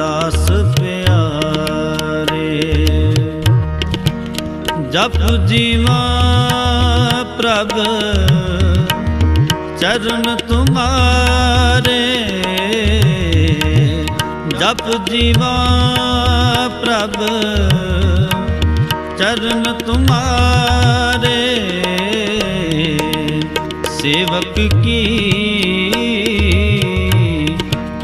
ਅਰਦਾਸ ਪਿਆਰੇ ਜਪ ਜੀਵਾ ਪ੍ਰਭ ਚਰਨ ਤੁਮਾਰੇ ਜਪ ਜੀਵਾ ਪ੍ਰਭ ਚਰਨ ਤੁਮਾਰੇ ਸੇਵਕ ਕੀ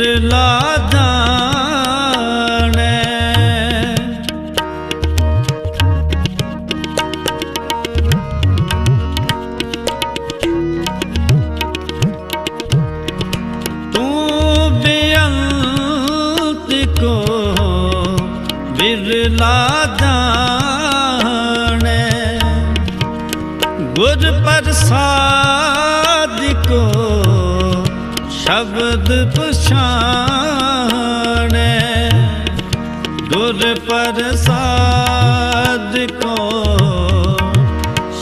ਵਿਰਲਾ ਜਾਣੈ ਤੂੰ ਬੇਅੰਤ ਕੋ ਵਿਰਲਾ ਜਾਣੈ ਗੁਰ ਪ੍ਰਸਾਦ ਕੋ ਸ਼ਬਦ ਪਛਾਣੈ ਗੁਰ ਪ੍ਰਸਾਦ ਕੋ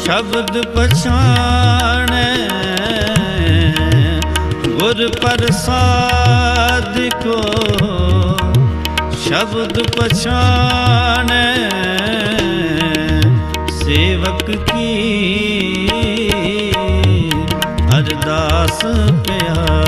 ਸ਼ਬਦ ਪਛਾਣੈ, ਗੁਰ ਪ੍ਰਸਾਦ ਕੋ ਸ਼ਬਦ ਪਛਾਣੈ, ਸੇਵਕ ਕੀ ਅਰਦਾਸ ਪਿਆਰੇ।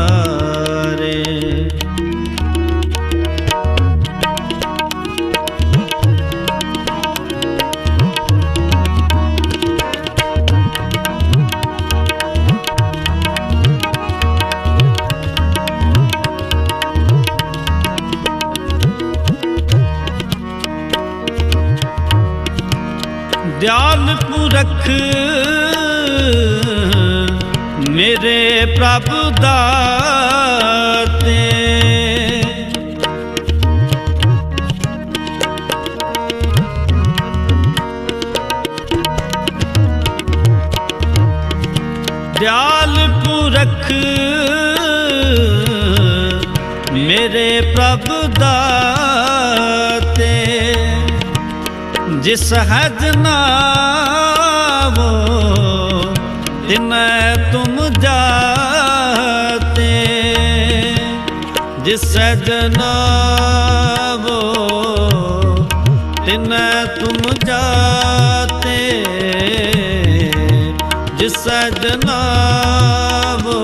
ਮੇਰੇ ਪ੍ਰਭ ਦਾਤੇ। ਦਿਆਲ ਪੁਰਖ ਮੇਰੇ ਪ੍ਰਭ ਦਾਤੇ। ਜਿਸ ਹਜ ਨਾਵੋ ਤਿਨੈ ਤੁਮ ਜਾਤੇ, ਜਿਸ ਜਨਾਵੋ ਤਿਨੈ ਤੁਮ ਜਾਤੇ, ਜਿਸ ਜਨਾਵੋ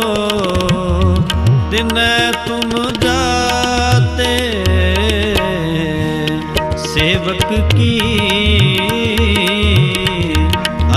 ਤਿਨੈ ਤੁਮ ਜਾਤੇ। ਸੇਵਕ ਕੀ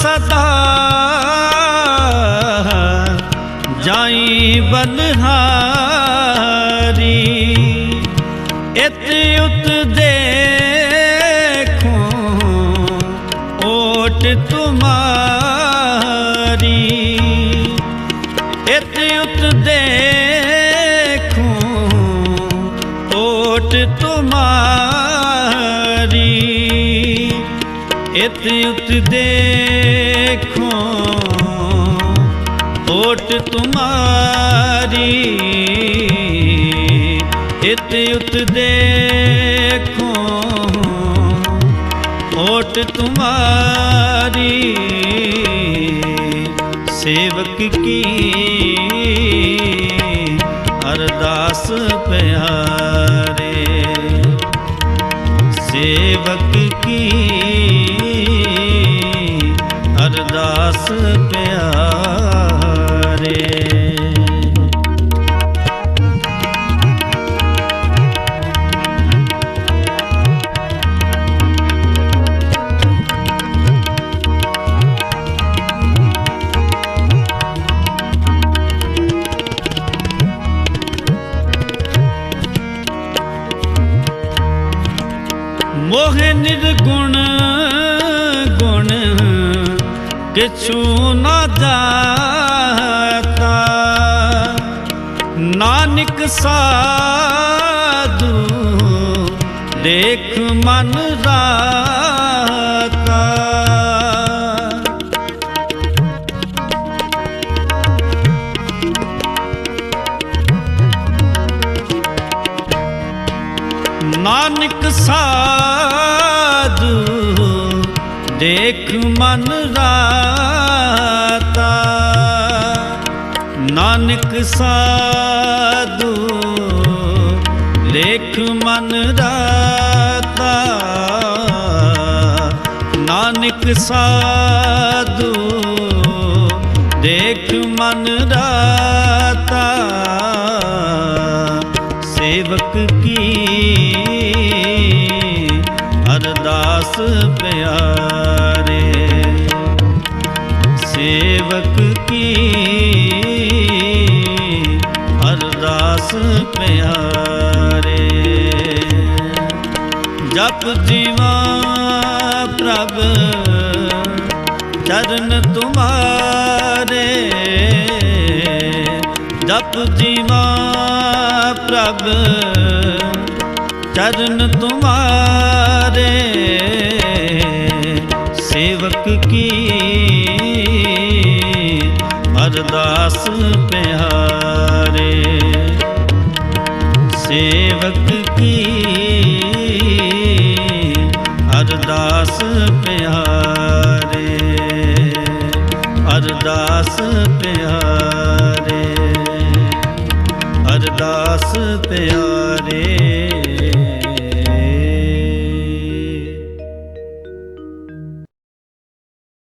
ਸਦਾ ਜਾਈ ਬਨਹਾਰੀ। ਇਤ ਉਤ ਦੇਖੋ ਓਟ ਤੁਮਾਰੀ। ਇਤ ਉਤ ਦੇਖੋ ਓਟ ਤੁਮਾਰੀ। ਇਤ ਉਤ ਦੇਖੋ ਓਟ ਤੁਮਾਰੀ। ਸੇਵਕ ਕੀ? ਅਰਦਾਸ ਪਿਆਰੇ। ਸੇਵਕ ਕੀ? ਅਰਦਾਸ ਪਿਆਰੇ। ਮੋਹ ਨਿਰਗੁਣ ਕਿਛੂ ਨਾ ਜਾਤਾ ਨਾਨਕ ਸਾਧੂ ਦੇਖ ਮਨ ਨਾਨਕ ਸਾਧੂ ਦੇਖ ਮਨ ਰਾਤਾ ਨਾਨਕ ਸਾਧੂ, ਦੇਖ ਮਨ ਰਾਤਾ ਸੇਵਕ ਕੀ? ਅਰਦਾਸ ਪਿਆਰੇ। ਸੇਵਕ ਕੀ? ਅਰਦਾਸ ਪਿਆਰੇ। ਜਪ ਜੀਵਾ ਪ੍ਰਭ, ਚਰਨ ਤੁਮਾਰੇ। ਜਪ ਜੀਵਾ ਪ੍ਰਭ, ਚਰਨ ਤੁਮਾਰੇ। ਸੇਵਕ ਕੀ? ਅਰਦਾਸ ਪਿਆਰੇ। ਸੇਵਕ ਕੀ? ਅਰਦਾਸ ਪਿਆਰੇ ਅਰਦਾਸ ਪਿਆਰੇ ਅਰਦਾਸ ਪਿਆਰੇ।